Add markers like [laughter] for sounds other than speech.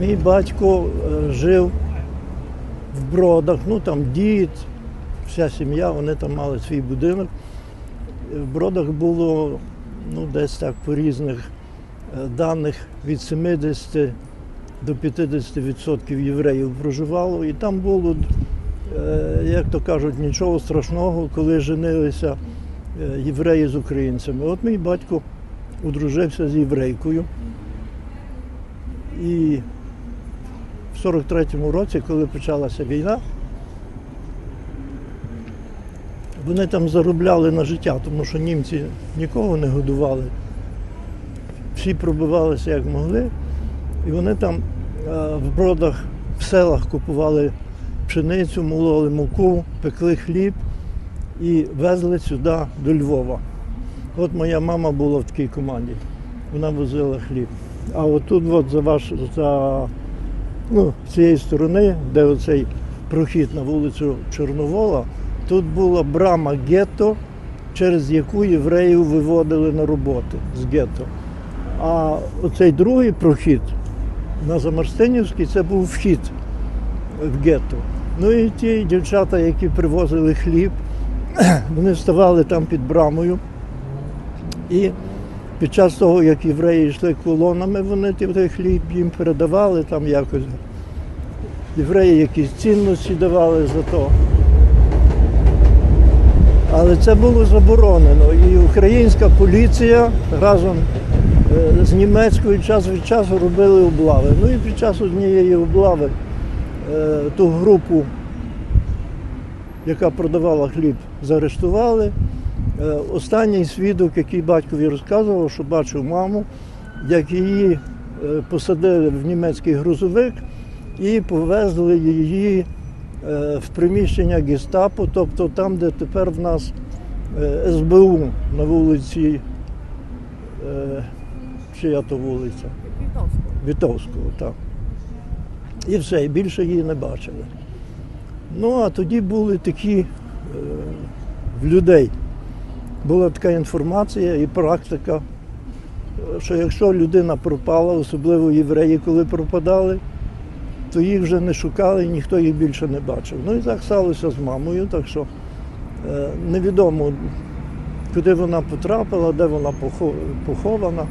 Мій батько е, жив в Бродах, ну там дід, вся сім'я, вони там мали свій будинок. В Бродах було ну, десь так по різних е, даних від 70 до 50% євреїв проживало. І там було, е, як то кажуть, нічого страшного, коли женилися е, євреї з українцями. От мій батько одружився з єврейкою. І в 43-му році, коли почалася війна, вони там заробляли на життя, тому що німці нікого не годували. Всі пробивалися як могли. І вони там е, в бродах, в селах купували пшеницю, мололи муку, пекли хліб і везли сюди до Львова. От моя мама була в такій команді. Вона возила хліб. А отут, от за ваш за ну, з цієї сторони, де оцей прохід на вулицю Чорновола, тут була брама гетто, через яку євреїв виводили на роботи з гетто. А оцей другий прохід на Замарстинівський це був вхід в гетто. Ну і ті дівчата, які привозили хліб, [clears throat] вони вставали там під брамою. І під час того, як євреї йшли колонами, вони той хліб їм передавали там якось. Євреї якісь цінності давали за то. Але це було заборонено. І українська поліція разом е, з німецькою час від часу робили облави. Ну і під час однієї облави е, ту групу, яка продавала хліб, заарештували. Е, Останній свідок, який батькові розказував, що бачив маму, як її е, посадили в німецький грузовик і повезли її е, в приміщення гестапо, тобто там, де тепер в нас СБУ на вулиці, чия то вулиця? Вітовського, так. І все, і більше її не бачили. Ну, а тоді були такі в людей. Була така інформація і практика, що якщо людина пропала, особливо євреї, коли пропадали, то їх вже не шукали і ніхто їх більше не бачив. Ну і так сталося з мамою, так що е, невідомо, куди вона потрапила, де вона похована.